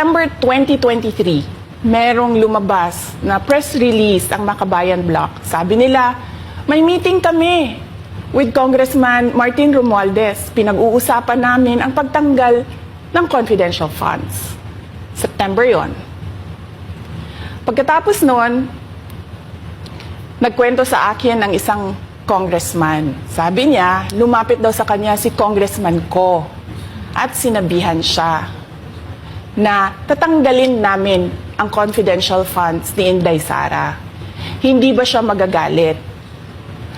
September 2023, merong lumabas na press release ang Makabayan Block. Sabi nila, may meeting kami with Congressman Martin Romualdez. Pinag-uusapan namin ang pagtanggal ng confidential funds. September yon. Pagkatapos noon, nagkwento sa akin ng isang congressman. Sabi niya, lumapit daw sa kanya si congressman ko at sinabihan siya na tatanggalin namin ang confidential funds ni Inday Sara. Hindi ba siya magagalit?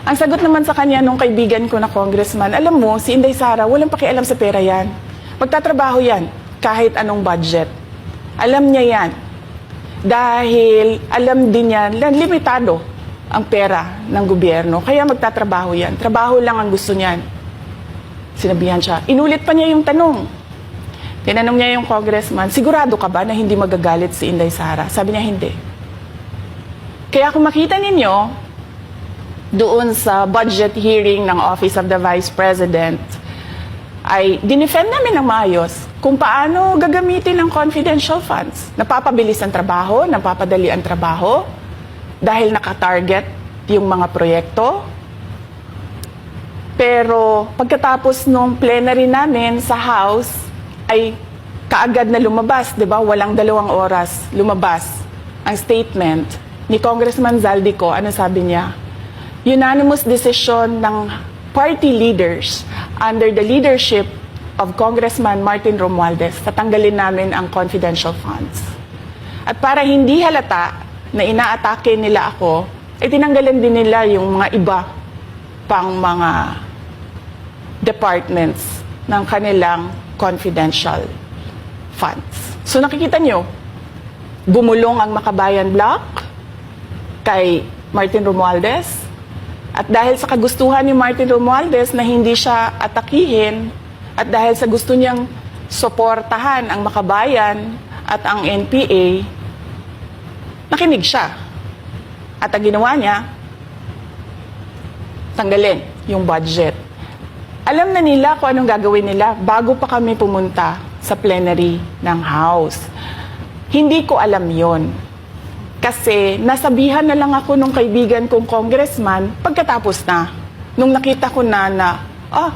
Ang sagot naman sa kanya nung kaibigan ko na congressman, alam mo, si Inday Sara, walang pakialam sa pera yan. Magtatrabaho yan, kahit anong budget. Alam niya yan. Dahil alam din niya, na limitado ang pera ng gobyerno. Kaya magtatrabaho yan. Trabaho lang ang gusto niyan. Sinabihan siya. Inulit pa niya yung tanong. Tinanong niya yung congressman, sigurado ka ba na hindi magagalit si Inday Sara? Sabi niya, hindi. Kaya kung makita ninyo, doon sa budget hearing ng Office of the Vice President, ay dinefend namin ng maayos kung paano gagamitin ang confidential funds. Napapabilis ang trabaho, napapadali ang trabaho, dahil nakatarget yung mga proyekto. Pero pagkatapos nung plenary namin sa House, ay kaagad na lumabas, di ba? Walang dalawang oras lumabas ang statement ni Congressman Zaldico. Ano sabi niya? Unanimous decision ng party leaders under the leadership of Congressman Martin Romualdez, tatanggalin namin ang confidential funds. At para hindi halata na inaatake nila ako, eh tinanggalan din nila yung mga iba pang mga departments ng kanilang confidential funds. So nakikita nyo, bumulong ang Makabayan Block kay Martin Romualdez. At dahil sa kagustuhan ni Martin Romualdez na hindi siya atakihin at dahil sa gusto niyang suportahan ang Makabayan at ang NPA, nakinig siya. At ang ginawa niya, tanggalin yung budget. Alam na nila kung anong gagawin nila bago pa kami pumunta sa plenary ng House. Hindi ko alam yon. Kasi nasabihan na lang ako nung kaibigan kong congressman pagkatapos na. Nung nakita ko na na, ah,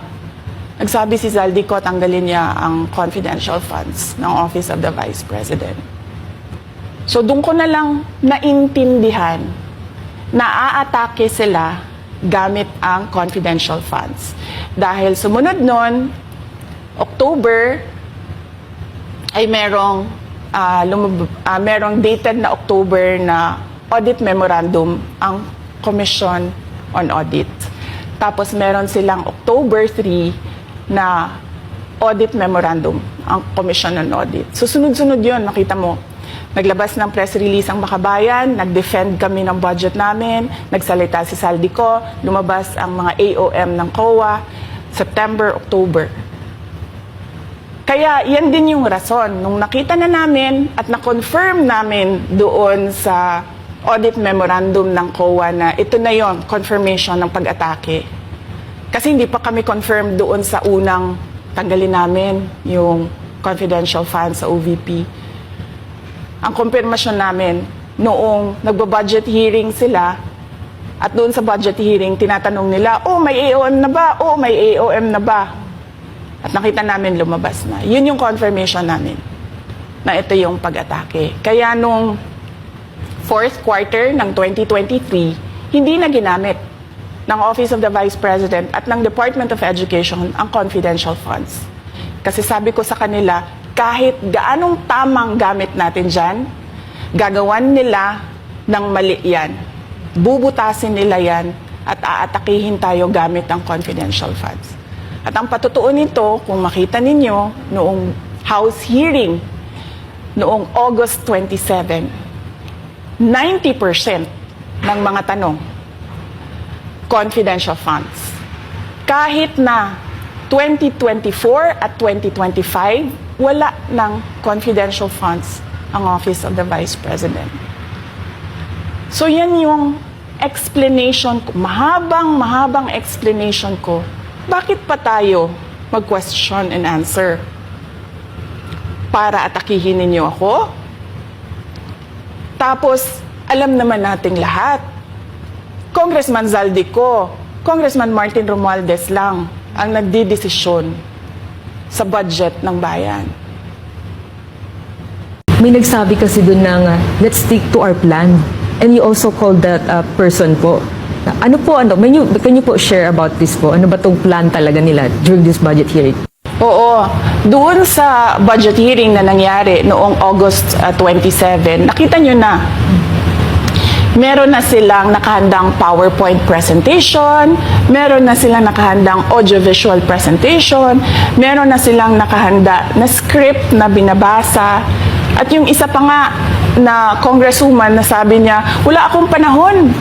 nagsabi si Zaldico tanggalin niya ang confidential funds ng Office of the Vice President. So doon ko na lang naintindihan na aatake sila gamit ang confidential funds. Dahil sumunod nun, October, ay merong, ah, lumab- ah, merong dated na October na audit memorandum ang Commission on Audit. Tapos meron silang October 3 na audit memorandum ang Commission on Audit. So sunod-sunod yun, nakita mo. Naglabas ng press release ang Makabayan, nag-defend kami ng budget namin, nagsalita si Saldico, lumabas ang mga AOM ng COA, September, October. Kaya yan din yung rason. Nung nakita na namin at na-confirm namin doon sa audit memorandum ng COA na ito na yon confirmation ng pag-atake. Kasi hindi pa kami confirm doon sa unang tanggalin namin yung confidential funds sa OVP. Ang konfirmasyon namin noong nagba-budget hearing sila at doon sa budget hearing tinatanong nila, oh may AOM na ba? Oh may AOM na ba? At nakita namin lumabas na. Yun yung confirmation namin na ito yung pag-atake. Kaya nung fourth quarter ng 2023, hindi na ginamit ng Office of the Vice President at ng Department of Education ang confidential funds. Kasi sabi ko sa kanila, kahit gaanong tamang gamit natin dyan, gagawan nila ng mali yan. Bubutasin nila yan at aatakihin tayo gamit ang confidential funds. At ang patutuo nito, kung makita ninyo, noong House hearing, noong August 27, 90% ng mga tanong, confidential funds. Kahit na 2024 at 2025, wala ng confidential funds ang Office of the Vice President. So yan yung explanation ko, mahabang mahabang explanation ko, bakit pa tayo mag-question and answer? para atakihin ninyo ako? Tapos, alam naman nating lahat. Congressman Zaldico, Congressman Martin Romualdez lang ang nagdidesisyon sa budget ng bayan. May nagsabi kasi doon ng uh, let's stick to our plan. And you also called that uh, person po. Ano po, ano, may you, can you po share about this po? Ano ba tong plan talaga nila during this budget hearing? Oo, doon sa budget hearing na nangyari noong August uh, 27, nakita nyo na meron na silang nakahandang PowerPoint presentation, meron na silang nakahandang audiovisual presentation, meron na silang nakahanda na script na binabasa. At yung isa pa nga na congresswoman na sabi niya, wala akong panahon.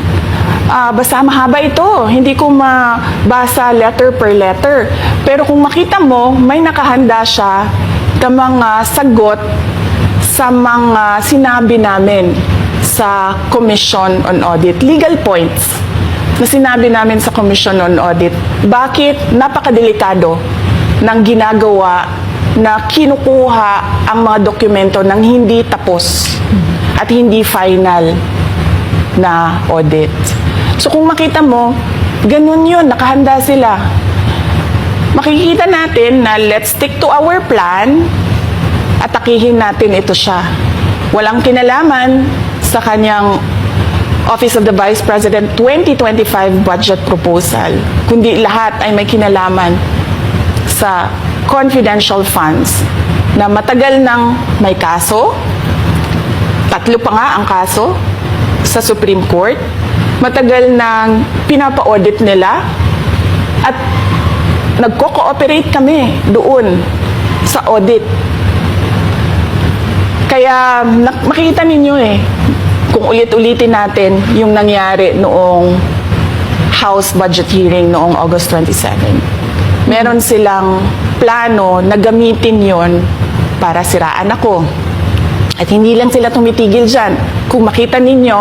Ah, basta mahaba ito. Hindi ko mabasa letter per letter. Pero kung makita mo, may nakahanda siya ng mga sagot sa mga sinabi namin sa Commission on Audit. Legal points na sinabi namin sa Commission on Audit. Bakit napakadelikado ng ginagawa na kinukuha ang mga dokumento ng hindi tapos at hindi final na audit. So kung makita mo, ganun yun, nakahanda sila. Makikita natin na let's stick to our plan at atakihin natin ito siya. Walang kinalaman sa kanyang Office of the Vice President 2025 budget proposal, kundi lahat ay may kinalaman sa confidential funds na matagal nang may kaso, tatlo pa nga ang kaso sa Supreme Court, matagal nang pinapa-audit nila at nagko-cooperate kami doon sa audit. Kaya makita ninyo eh, kung ulit-ulitin natin yung nangyari noong House budget hearing noong August 27. Meron silang plano na gamitin yon para siraan ako. At hindi lang sila tumitigil dyan. Kung makita ninyo,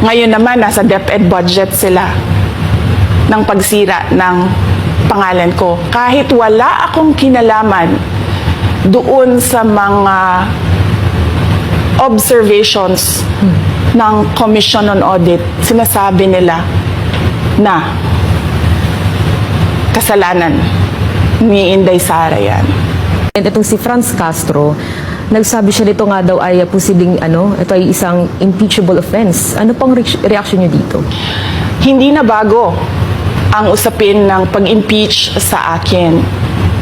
ngayon naman nasa DepEd budget sila ng pagsira ng pangalan ko. Kahit wala akong kinalaman doon sa mga observations ng Commission on Audit, sinasabi nila na kasalanan ni Inday Sara yan. And itong si Franz Castro, nagsabi siya nito nga daw ay posibleng ano, ito ay isang impeachable offense. Ano pang re- reaction niyo dito? Hindi na bago ang usapin ng pag-impeach sa akin.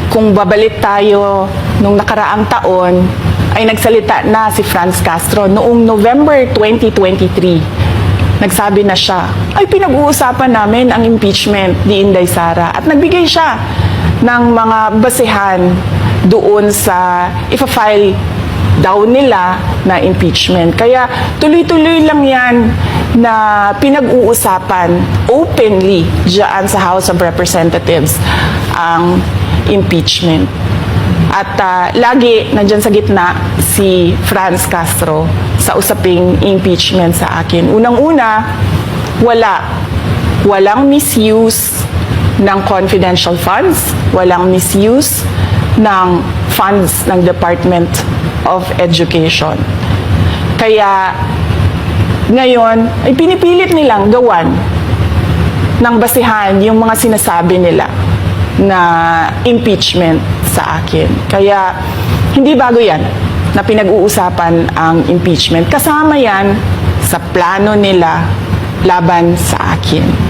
Kung babalik tayo nung nakaraang taon, ay nagsalita na si Franz Castro noong November 2023. Nagsabi na siya, ay pinag-uusapan namin ang impeachment ni Inday Sara. At nagbigay siya ng mga basehan doon sa ifa-file daw nila na impeachment. Kaya tuloy-tuloy lang yan na pinag-uusapan openly dyan sa House of Representatives ang impeachment. At ah, lagi nandyan sa gitna si Franz Castro sa usaping impeachment sa akin. Unang-una, wala. Walang misuse ng confidential funds, walang misuse ng funds ng Department of Education. Kaya ngayon ay pinipilit nilang gawan ng basihan yung mga sinasabi nila na impeachment sa akin. Kaya hindi bago yan na pinag-uusapan ang impeachment. Kasama yan sa plano nila laban sa akin.